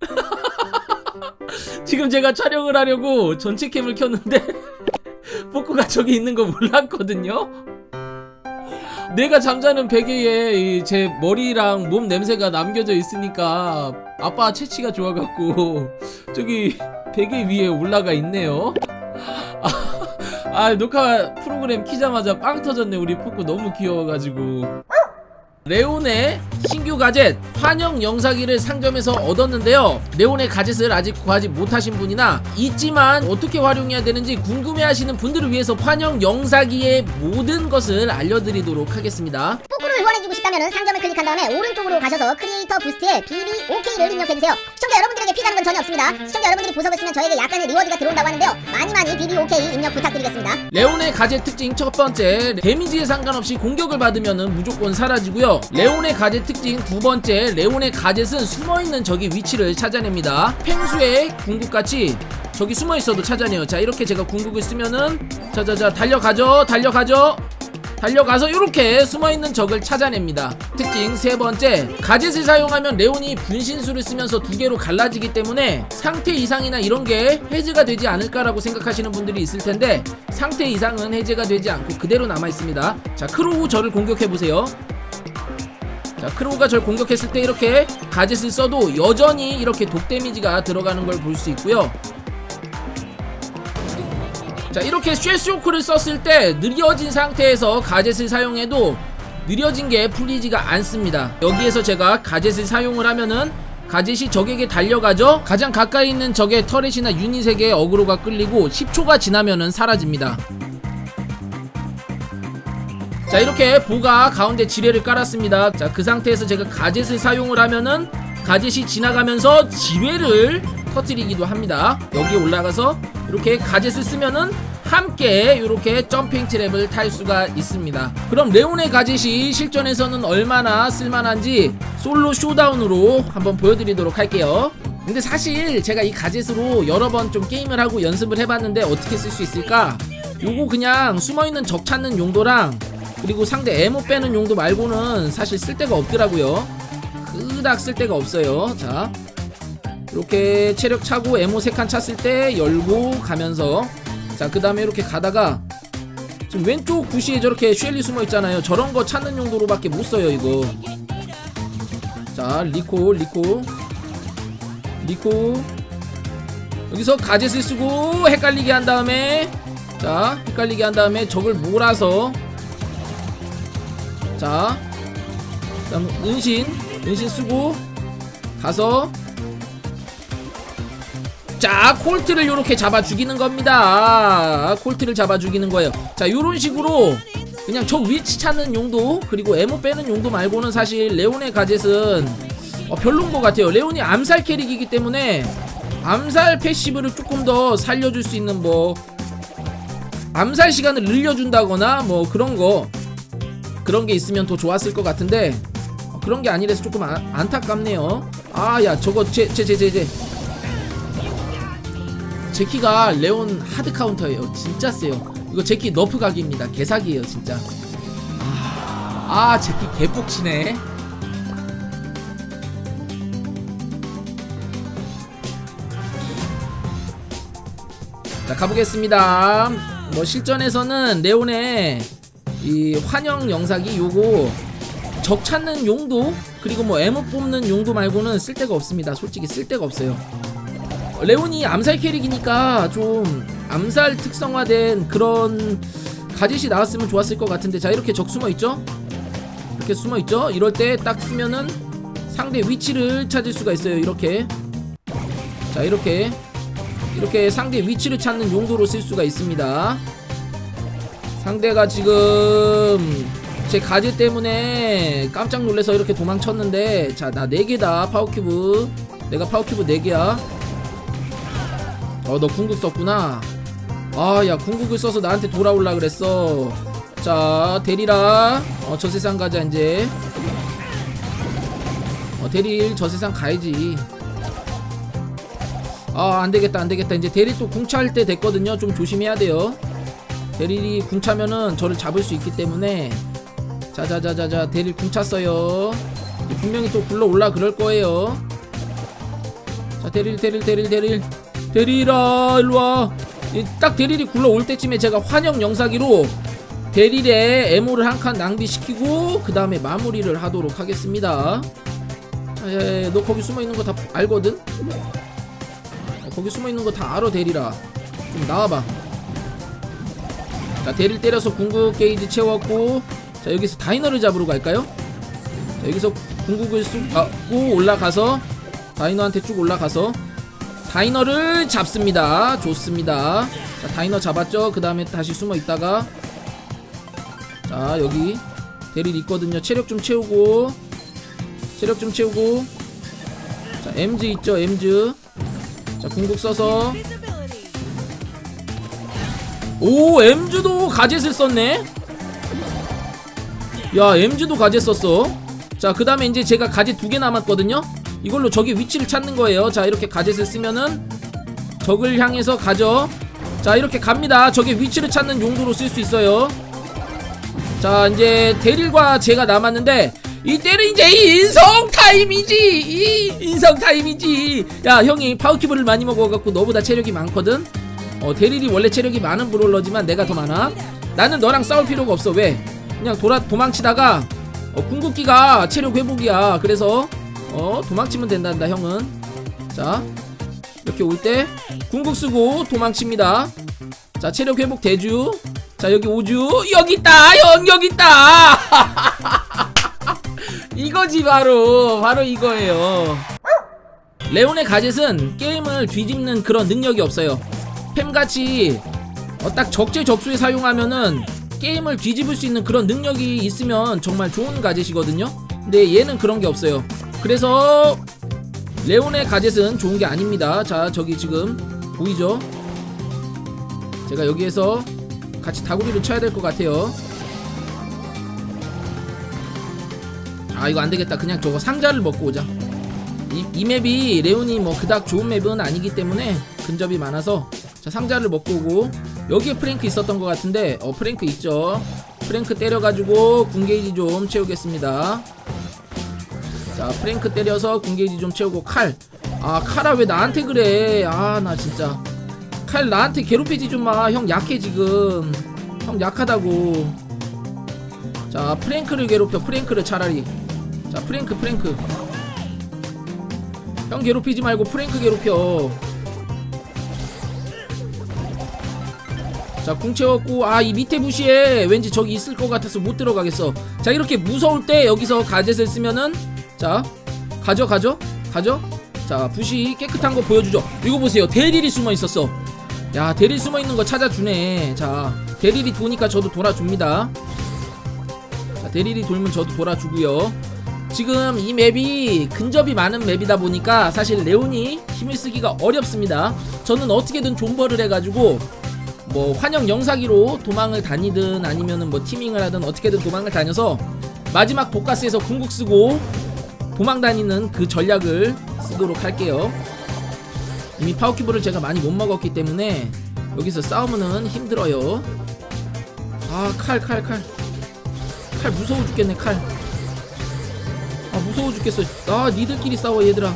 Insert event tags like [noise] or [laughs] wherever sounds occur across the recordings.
[laughs] 지금 제가 촬영을 하려고 전체 캠을 켰는데 [laughs] 포크가 저기 있는 거 몰랐거든요. 내가 잠자는 베개에 이제 머리랑 몸 냄새가 남겨져 있으니까 아빠 채취가 좋아갖고 [laughs] 저기 베개 위에 올라가 있네요. 아, 아 녹화 프로그램 키자마자 빵 터졌네 우리 포크 너무 귀여워가지고. 레온의 신규 가젯 환영 영사기를 상점에서 얻었는데요. 레온의 가젯을 아직 구하지 못하신 분이나 있지만 어떻게 활용해야 되는지 궁금해하시는 분들을 위해서 환영 영사기의 모든 것을 알려드리도록 하겠습니다. 포크를 후원해주고 싶다면 상점을 클릭한 다음에 오른쪽으로 가셔서 크리에이터 부스트에 BBOK를 입력해주세요. 시청자 여러분들에게 피가는 건 전혀 없습니다. 시청자 여러분들이 보석을 쓰면 저에게 약간의 리워드가 들어온다고 하는데요. 많이 많이 BBOK 입력 부탁드리겠습니다. 레온의 가젯 특징 첫 번째 데미지에 상관없이 공격을 받으면 무조건 사라지고요 레온의 가젯 특징 두 번째 레온의 가젯은 숨어있는 적의 위치를 찾아냅니다 펭수의 궁극같이 저기 숨어있어도 찾아내요 자 이렇게 제가 궁극을 쓰면은 자자자 달려가죠 달려가죠 달려가서 이렇게 숨어있는 적을 찾아냅니다. 특징 세 번째, 가젯을 사용하면 레온이 분신술을 쓰면서 두 개로 갈라지기 때문에 상태 이상이나 이런 게 해제가 되지 않을까라고 생각하시는 분들이 있을 텐데 상태 이상은 해제가 되지 않고 그대로 남아 있습니다. 자, 크로우 저를 공격해 보세요. 자, 크로우가 절 공격했을 때 이렇게 가젯을 써도 여전히 이렇게 독 데미지가 들어가는 걸 볼 수 있고요. 자 이렇게 쉐쇼크를 썼을 때 느려진 상태에서 가젯을 사용해도 느려진 게 풀리지가 않습니다. 여기에서 제가 가젯을 사용을 하면은 가젯이 적에게 달려가죠. 가장 가까이 있는 적의 터렛이나 유닛에게 어그로가 끌리고 10초가 지나면은 사라집니다 자 이렇게 보가 가운데 지뢰를 깔았습니다. 자 그 상태에서 제가 가젯을 사용을 하면은 가젯이 지나가면서 지뢰를 터뜨리기도 합니다. 여기에 올라가서 이렇게 가젯을 쓰면은 함께 이렇게 점핑 트랩을 탈 수가 있습니다. 그럼 레온의 가젯이 실전에서는 얼마나 쓸만한지 솔로 쇼다운으로 한번 보여드리도록 할게요. 근데 사실 제가 이 가젯으로 여러 번 좀 게임을 하고 연습을 해봤는데 어떻게 쓸 수 있을까? 요거 그냥 숨어있는 적 찾는 용도랑 그리고 상대 에모 빼는 용도 말고는 사실 쓸데가 없더라고요. 그닥 쓸데가 없어요. 자 이렇게 체력 차고 에모 3칸 찼을 때 열고 가면서 자 그 다음에 이렇게 가다가 지금 왼쪽 부시에 저렇게 쉘리 숨어 있잖아요. 저런 거 찾는 용도로 밖에 못 써요 이거. 자 리코 리코. 리코. 여기서 가젯을 쓰고 헷갈리게 한 다음에 자 헷갈리게 한 다음에 적을 몰아서 자 그다음 은신 은신 쓰고 가서 자 콜트를 요렇게 잡아 죽이는 겁니다. 콜트를 잡아 죽이는 거예요. 자 요런 식으로 그냥 저 위치 찾는 용도 그리고 에모 빼는 용도 말고는 사실 레온의 가젯은 어, 별론 것 같아요. 레온이 암살 캐릭이기 때문에 암살 패시브를 조금 더 살려줄 수 있는 뭐 암살 시간을 늘려준다거나 뭐 그런 거 그런 게 있으면 더 좋았을 것 같은데 어, 그런 게 아니라서 조금 아, 안타깝네요 아 야 저거 제 제 제 제제 제키가 레온 하드 카운터예요. 진짜 세요. 이거 제키 너프 각입니다. 개사기예요, 진짜. 아, 아 제키 개폭치네. 자 가보겠습니다. 뭐 실전에서는 레온의 이 환영 영상이 요거 적 찾는 용도 그리고 뭐 에모 뽑는 용도 말고는 쓸데가 없습니다. 솔직히 쓸데가 없어요. 레온이 암살 캐릭이니까 좀 암살 특성화된 그런 가짓이 나왔으면 좋았을 것 같은데 자 이렇게 적 숨어 있죠? 이렇게 숨어 있죠? 이럴 때 딱 쓰면은 상대 위치를 찾을 수가 있어요 이렇게 자 이렇게 이렇게 상대 위치를 찾는 용도로 쓸 수가 있습니다 상대가 지금 제 가지 때문에 깜짝 놀라서 이렇게 도망쳤는데 자 나 4개다 파워큐브. 내가 파워큐브 4개야. 어 너 궁극 썼구나. 아 야 궁극을 써서 나한테 돌아올라 그랬어. 자 데리라. 어 저 세상 가자 이제. 어 데릴 저 세상 가야지. 아 안되겠다 안되겠다. 이제 데릴 또 궁차할 때 됐거든요. 좀 조심해야 돼요 데릴이 궁 차면은 저를 잡을 수 있기 때문에 자자자자자 데릴 궁 찼어요. 분명히 또 굴러 올라 그럴 거예요. 자 데릴 데릴 데릴 데릴 데리라 일로와. 이딱 데릴이 굴러올 때쯤에 제가 환영 영사기로 데릴에 에모를 한 칸 낭비시키고 그 다음에 마무리를 하도록 하겠습니다. 자, 야, 야, 너 거기 숨어있는 거 다 알거든? 어, 거기 숨어있는 거 다 알아 데리라. 좀 나와봐 자 데릴 때려서 궁극 게이지 채웠고 자 여기서 다이너를 잡으러 갈까요? 자, 여기서 궁극을 쑥 갖고 올라가서 다이너한테 쭉 올라가서 다이너를 잡습니다. 좋습니다. 자 다이너 잡았죠? 그 다음에 다시 숨어 있다가 자 여기 데릴 있거든요. 체력 좀 채우고 체력 좀 채우고. 자 MZ 있죠? MZ 자 궁극 써서 오 MZ도 가젯을 썼네. 야 MZ도 가젯 썼어. 자그 다음에 이제 제가 가젯 두 개 남았거든요. 이걸로 적의 위치를 찾는 거예요. 자 이렇게 가젯을 쓰면은 적을 향해서 가죠. 자 이렇게 갑니다. 적의 위치를 찾는 용도로 쓸 수 있어요. 자 이제 데릴과 제가 남았는데 이때는 이제 인성 타임이지. 이 인성 타임이지. 야 형이 파워큐브를 많이 먹어갖고 너보다 체력이 많거든 어 데릴이 원래 체력이 많은 브롤러지만 내가 더 많아? 나는 너랑 싸울 필요가 없어. 왜? 그냥 돌아 도망치다가 어, 궁극기가 체력 회복이야. 그래서 어 도망치면 된단다 형은. 자 이렇게 올 때 궁극 쓰고 도망칩니다. 자 체력 회복 대주. 자 여기 오주. 여기 있다! 형 여기 있다! [laughs] 이거지 바로. 바로 이거예요. 레온의 가젯은 게임을 뒤집는 그런 능력이 없어요 팸같이 어, 딱 적재적소에 사용하면은 게임을 뒤집을 수 있는 그런 능력이 있으면 정말 좋은 가젯이거든요. 근데 얘는 그런 게 없어요. 그래서 레온의 가젯은 좋은 게 아닙니다. 자 저기 지금 보이죠? 제가 여기에서 같이 다구리를 쳐야 될 것 같아요. 아 이거 안되겠다. 그냥 저거 상자를 먹고 오자. 이, 이 맵이 레온이 뭐 그닥 좋은 맵은 아니기 때문에 근접이 많아서 자 상자를 먹고 오고. 여기에 프랭크 있었던 것 같은데 어 프랭크 있죠. 프랭크 때려가지고 궁게이지 좀 채우겠습니다. 자 프랭크 때려서 궁게이지 좀 채우고 칼아 칼아 왜 나한테 그래? 아 나 진짜. 칼 나한테 괴롭히지 좀 마. 형 약해 지금. 형 약하다고. 자 프랭크를 괴롭혀. 프랭크를 차라리. 자 프랭크 프랭크. 형 괴롭히지 말고 프랭크 괴롭혀 자, 궁 채웠고, 아, 이 밑에 부시에 왠지 저기 있을 것 같아서 못 들어가겠어. 자, 이렇게 무서울 때 여기서 가젯을 쓰면은, 자, 가죠, 가죠, 가죠. 자, 부시 깨끗한 거 보여주죠. 이거 보세요. 대릴이 숨어 있었어. 야, 대릴 숨어 있는 거 찾아주네. 자, 대릴이 도니까 저도 돌아줍니다. 자, 대릴이 돌면 저도 돌아주고요. 지금 이 맵이 근접이 많은 맵이다 보니까 사실 레온이 힘을 쓰기가 어렵습니다. 저는 어떻게든 존버를 해가지고 뭐 환영 영사기로 도망을 다니든 아니면은 뭐 티밍을 하든 어떻게든 도망을 다녀서 마지막 독가스에서 궁극 쓰고 도망 다니는 그 전략을 쓰도록 할게요. 이미 파워큐브를 제가 많이 못 먹었기 때문에 여기서 싸우면은 힘들어요. 아 칼 칼 칼. 칼 무서워 죽겠네 칼. 아 무서워 죽겠어. 아 니들끼리 싸워 얘들아.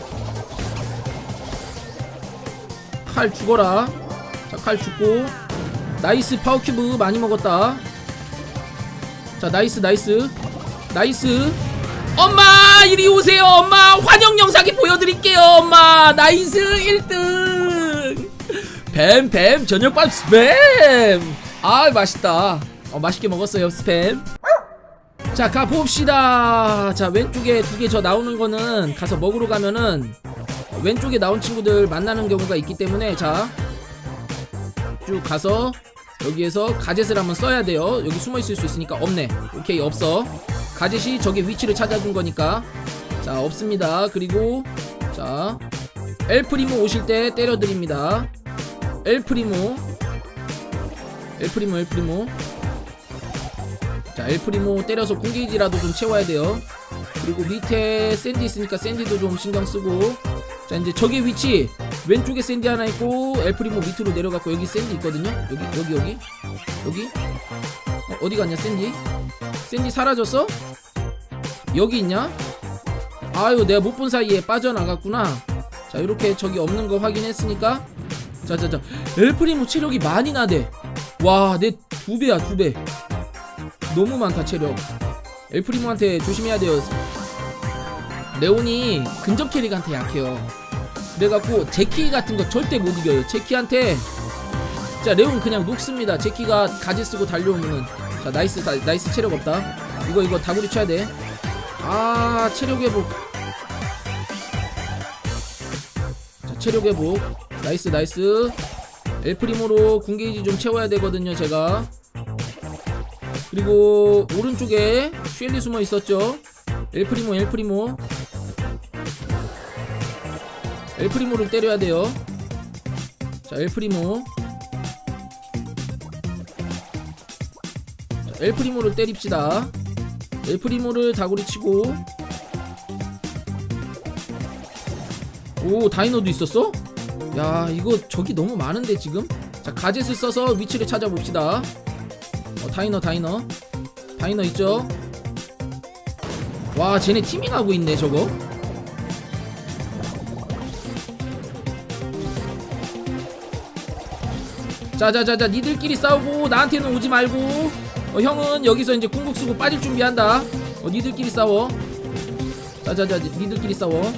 칼 죽어라. 자 칼 죽고 나이스 파워큐브 많이 먹었다. 자 나이스 나이스. 나이스. 엄마 이리 오세요. 엄마 환영 영상이 보여드릴게요. 엄마 나이스 1등. 뱀뱀 저녁밥 스팸. 아 맛있다. 어, 맛있게 먹었어요 스팸. 자 가봅시다. 자 왼쪽에 두 개 저 나오는 거는 가서 먹으러 가면은 왼쪽에 나온 친구들 만나는 경우가 있기 때문에 자 쭉 가서 여기에서 가젯을 한번 써야 돼요. 여기 숨어 있을 수 있으니까 없네. 오케이 없어. 가젯이 적의 위치를 찾아준 거니까. 자 없습니다. 그리고 자 엘프리모 오실 때 때려드립니다. 엘프리모. 엘프리모 엘프리모. 자 엘프리모 때려서 공기지라도 좀 채워야 돼요. 그리고 밑에 샌디 있으니까 샌디도 좀 신경 쓰고. 자 이제 적의 위치 왼쪽에 샌디 하나 있고 엘프리모 밑으로 내려갔고 여기 샌디 있거든요? 여기 여기 여기? 여기? 어, 어디 갔냐 샌디? 샌디 사라졌어? 여기 있냐? 아유 내가 못 본 사이에 빠져나갔구나. 자 이렇게 저기 없는 거 확인했으니까. 자자자. 엘프리모 체력이 많이 나대. 와 내 두 배야 두배. 너무 많다 체력. 엘프리모한테 조심해야 돼요. 레온이 근접 캐릭한테 약해요 그래갖고 제키 같은 거 절대 못 이겨요. 제키한테 자 레온 그냥 녹습니다. 제키가 가지 쓰고 달려오면은 자 나이스 다, 나이스 체력 없다. 이거 이거 다구리 쳐야 돼아 체력 회복. 자 체력 회복. 나이스 나이스. 엘프리모로 궁게이지 좀 채워야 되거든요 제가. 그리고 오른쪽에 쉘리 숨어 있었죠? 엘프리모 엘프리모 엘프리모를 때려야 돼요. 자 엘프리모. 자, 엘프리모를 때립시다. 엘프리모를 다구리 치고. 오 다이너도 있었어? 야 이거 적이 너무 많은데 지금? 자 가젯을 써서 위치를 찾아봅시다. 어, 다이너 다이너. 다이너 있죠? 와 쟤네 티밍하고 있네 저거 자자자자 니들끼리 싸우고 나한테는 오지 말고. 어, 형은 여기서 이제 궁극 쓰고 빠질 준비한다. 어 니들끼리 싸워. 자자자 니들끼리 싸워.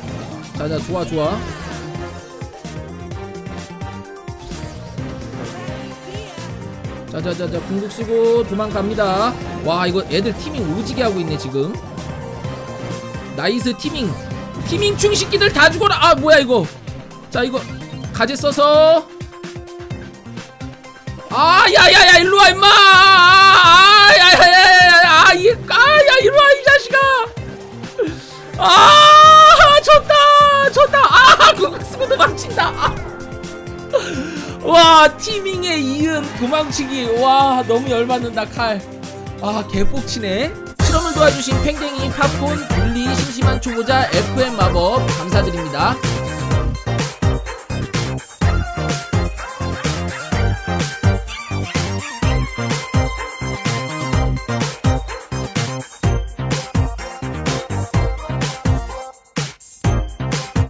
자자 좋아 좋아. 자자자자 궁극 쓰고 도망갑니다. 와 이거 애들 티밍 오지게 하고 있네 지금. 나이스 티밍 충식기들 다 죽어라. 아 뭐야 이거. 자 이거 가재 써서 아 야야야 일로와 임마. 아 야야야야 아이 아야 일로와 이 자식아. 아 졌다 졌다. 아 궁극 쓰고 도망친다. 아. 와 티밍에 이은 도망치기. 와 너무 열받는다 칼아 개복치네. 실험을 도와주신 팽댕이 팝콘 분리 심심한 초보자 FM 마법 감사드립니다